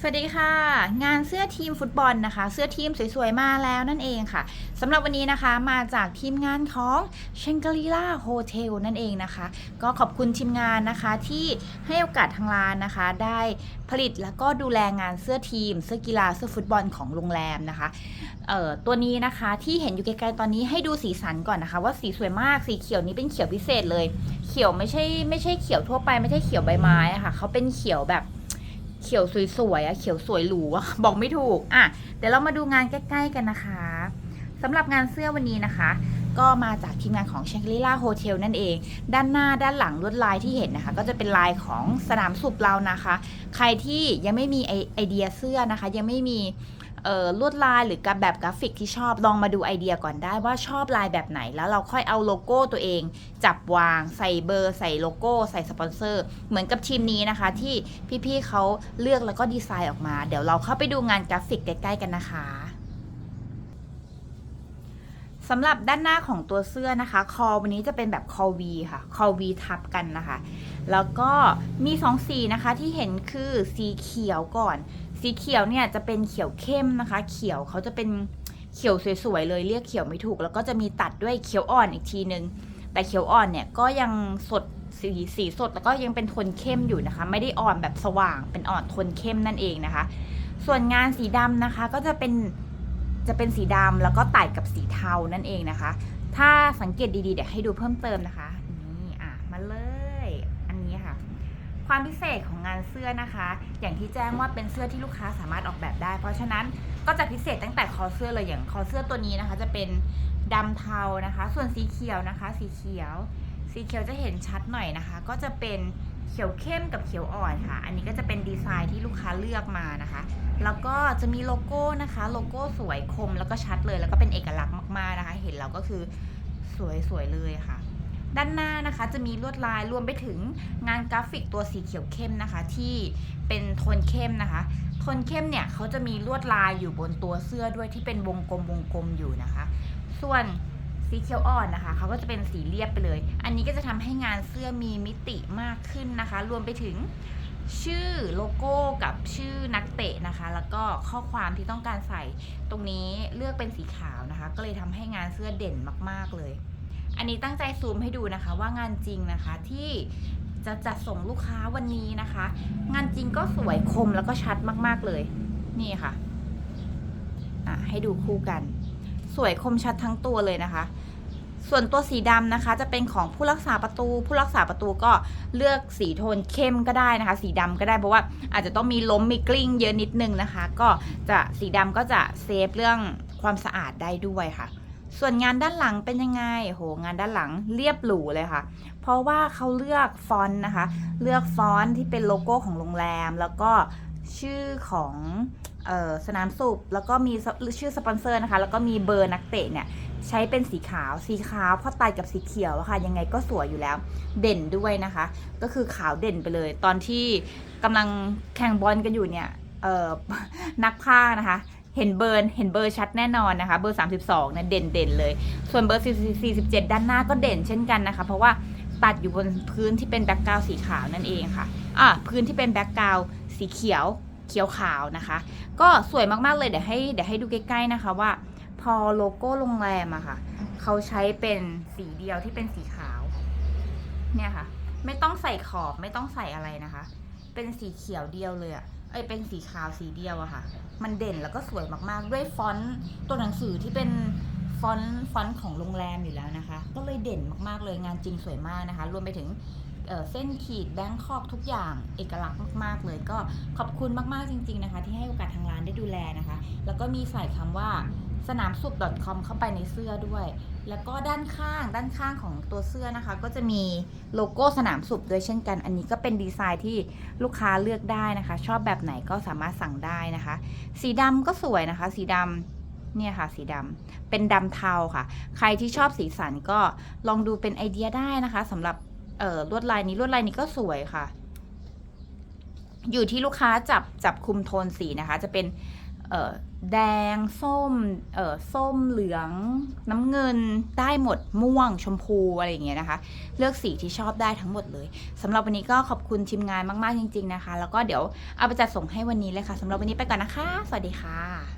สวัสดีค่ะ งานเสื้อทีมฟุตบอลนะคะ เสื้อทีมสวยๆ มาแล้วนั่นเองค่ะสำหรับวันนี้นะคะมาจากทีมงานของเชงก r ีล่าโฮเทลนั่นเองนะคะ ก็ขอบคุณทีมงานนะคะที่ให้โอกาสทางร้านนะคะ ได้ผลิตแล้วก็ดูแลงานเสื้อทีม เสื้อกีฬาเสื้อฟุตบอลของโรงแรมนะคะเอ่อตัวนี้นะคะที่เห็นอยู่ไกลๆตอนนี้ให้ดูสีสันก่อนนะคะ ว่าสีสวยมากสีเขียวนี้เป็นเขียวพิเศษเลย เขียวไม่ใช่ไม่ใช่เขียวทั่วไปไม่ใช่เขียวใบไม้ะค่ะเขาเป็นเขียวแบบ เขียวสวยๆอะเขียวสวยหรูอะบอกไม่ถูกอะเดี๋ยวเรามาดูงานใกล้ ๆ กันนะคะสำหรับงานเสื้อวันนี้นะคะ ก็มาจากทีมงานของ s h a n g r i l a Hotel นั่นเอง ด้านหน้าด้านหลังลวดลายที่เห็นนะคะ ก็จะเป็นลายของสนามสุบเรานะคะ ใครที่ยังไม่มีไอไอเดียเสื้อนะคะ ยังไม่มีลวดลายหรือกับแบบกราฟิกที่ชอบลองมาดูไอเดียก่อนได้ว่าชอบลายแบบไหน แล้วเราค่อยเอาโลโก้ตัวเอง จับวางใส่เบอร์ ใส่โลโก้ ใส่สปอนเซอร์ เหมือนกับทีมนี้นะคะ ที่พี่ๆเขาเลือกแล้วก็ดีไซน์ออกมา เดี๋ยวเราเข้าไปดูงานกราฟิกใกล้ๆกันนะคะ สำหรับด้านหน้าของตัวเสื้อนะคะ คอวันนี้จะเป็นแบบคอวีค่ะ คอวีทับกันนะคะ แล้วก็มีสองสีนะคะที่เห็นคือสีเขียวก่อน สีเขียวเนี่ยจะเป็นเขียวเข้มนะคะ เขียวเขาจะเป็นเขียวสวยๆเลยเรียกเขียวไม่ถูก แล้วก็จะมีตัดด้วยเขียวอ่อนอีกทีนึง แต่เขียวอ่อนเนี่ยก็ยังสดสีสีสดแล้วก็ยังเป็นโทนเข้มอยู่นะคะ ไม่ได้อ่อนแบบสว่างเป็นอ่อนโทนเข้มนั่นเองนะคะ ส่วนงานสีดำนะคะก็จะเป็น จะเป็นสีดำแล้วก็ตัดกับสีเทานั่นเองนะคะ ถ้าสังเกตดีๆเดี๋ยวให้ดูเพิ่มเติมนะคะนี่อะมาเลยอันนี้ค่ะ ความพิเศษของงานเสื้อนะคะ อย่างที่แจ้งว่าเป็นเสื้อที่ลูกค้าสามารถออกแบบได้ เพราะฉะนั้นก็จะพิเศษตั้งแต่คอเสื้อเลยอย่างคอเสื้อตัวนี้นะคะ จะเป็นดำเทานะคะ ส่วนสีเขียวนะคะ สีเขียว สีเขียวจะเห็นชัดหน่อยนะคะ ก็จะเป็น เขียวเข้มกับเขียวอ่อนค่ะ อันนี้ก็จะเป็นดีไซน์ที่ลูกค้าเลือกมานะคะ แล้วก็จะมีโลโก้นะคะ โลโก้สวยคมแล้วก็ชัดเลย แล้วก็เป็นเอกลักษณ์มากๆนะคะ เห็นแล้วก็คือสวยสวยเลยค่ะ ด้านหน้านะคะจะมีลวดลายรวมไปถึงงานกราฟิกตัวสีเขียวเข้มนะคะ ที่เป็นโทนเข้มนะคะ โทนเข้มเนี่ยเขาจะมีลวดลายอยู่บนตัวเสื้อด้วยที่เป็นวงกลมวงกลมอยู่นะคะ ส่วน สีเขียวอ่อนนะคะเขาก็จะเป็นสีเรียบไปเลย อันนี้ก็จะทำให้งานเสื้อมีมิติมากขึ้นนะคะ รวมไปถึงชื่อโลโก้กับชื่อนักเตะนะคะ แล้วก็ข้อความที่ต้องการใส่ตรงนี้เลือกเป็นสีขาวนะคะ ก็เลยทำให้งานเสื้อเด่นมากๆเลย อันนี้ตั้งใจซูมให้ดูนะคะว่างานจริงนะคะที่จะจัดส่งลูกค้าวันนี้นะคะ งานจริงก็สวยคมแล้วก็ชัดมากๆเลย นี่ค่ะ อะให้ดูคู่กัน สวยคมชัดทั้งตัวเลยนะคะ ส่วนตัวสีดำนะคะ จะเป็นของผู้รักษาประตู ผู้รักษาประตูก็เลือกสีโทนเข้มก็ได้นะคะ สีดำก็ได้เพราะว่าอาจจะต้องมีล้มมีกลิ้งเยอะนิดนึงนะคะ ก็จะสีดำก็จะเซฟเรื่องความสะอาดได้ด้วยค่ะส่วนงานด้านหลังเป็นยังไง โห งานด้านหลังเรียบหรูเลยค่ะ เพราะว่าเขาเลือกฟอนต์นะคะ เลือกฟอนต์ที่เป็นโลโก้ของโรงแรม แล้วก็ ชื่อของออสนามสูบแล้วก็มีชื่อสปอนเซอร์นะคะ แล้วก็มีเบอร์นักเตะเนี่ยใช้เป็นสีขาว สีขาวพอตัดกับสีเขียวอะค่ะยังไงก็สวยอยู่แล้ว เด่นด้วยนะคะ ก็คือขาวเด่นไปเลย ตอนที่กำลังแข่งบอลกันอยู่เนี่ยนักพากนะคะ เห็นเบอร์เห็นเบอร์ชัดแน่นอนนะคะ เบอร์ 32เนี่ยเด่นเด่นเลย ส่วนเบอร์ 47 ด้านหน้าก็เด่นเช่นกันนะคะ เพราะว่าตัดอยู่บนพื้นที่เป็นแบ็กกราวสีขาวนั่นเองค่ะอะพื้นที่เป็นแบ็กกราว สีเขียวเขียวขาวนะคะ ก็สวยมากๆเลยเดี๋ยวให้เดี๋ยวให้ดูใกล้ๆนะคะว่า พอโลโก้โรงแรมอะค่ะเขาใช้เป็นสีเดียวที่เป็นสีขาว เนี่ยค่ะ ไม่ต้องใส่ขอบไม่ต้องใส่อะไรนะคะ เป็นสีเขียวเดียวเลยอะเอ้ยเป็นสีขาวสีเดียวอะค่ะ มันเด่นแล้วก็สวยมากๆ ด้วยฟอนต์ตัวหนังสือที่เป็น ฟอนต์ฟอนต์ของโรงแรมอยู่แล้วนะคะ ก็เลยเด่นมากๆเลยงานจริงสวยมากนะคะ รวมไปถึงเเส้นขีดแบงคอกทุกอย่างเอกลักษณ์มากๆ เลยก็ขอบคุณมากๆจริง ๆนะคะ ที่ให้โอกาสทางร้านได้ดูแลนะคะ แล้วก็มีใส่คำว่าสนามสุบ .com เข้าไปในเสื้อด้วย แล้วก็ด้านข้างด้านข้างของตัวเสื้อนะคะ ก็จะมีโลโก้สนามสุบด้วยเช่นกัน อันนี้ก็เป็นดีไซน์ที่ลูกค้าเลือกได้นะคะ ชอบแบบไหนก็สามารถสั่งได้นะคะ สีดำก็สวยนะคะ สีดำ เนี่ยค่ะสีดำเป็นดำเทาค่ะ ใครที่ชอบสีสันก็ลองดูเป็นไอเดียได้นะคะสำหรับเออลวดลายนี้ลวดลายนี้ก็สวยค่ะ อยู่ที่ลูกค้าจับจับคุมโทนสีนะคะ จะเป็นเออแดง ส้มเออส้มเหลือง น้ำเงินได้หมดม่วงชมพูอะไรอย่างเงี้ยนะคะ เลือกสีที่ชอบได้ทั้งหมดเลยสำหรับวันนี้ก็ขอบคุณทีมงานมาก ๆ จริง ๆ นะคะ แล้วก็เดี๋ยวเอาไปจัดส่งให้วันนี้เลยค่ะสำหรับวันนี้ไปก่อนนะคะ สวัสดีค่ะ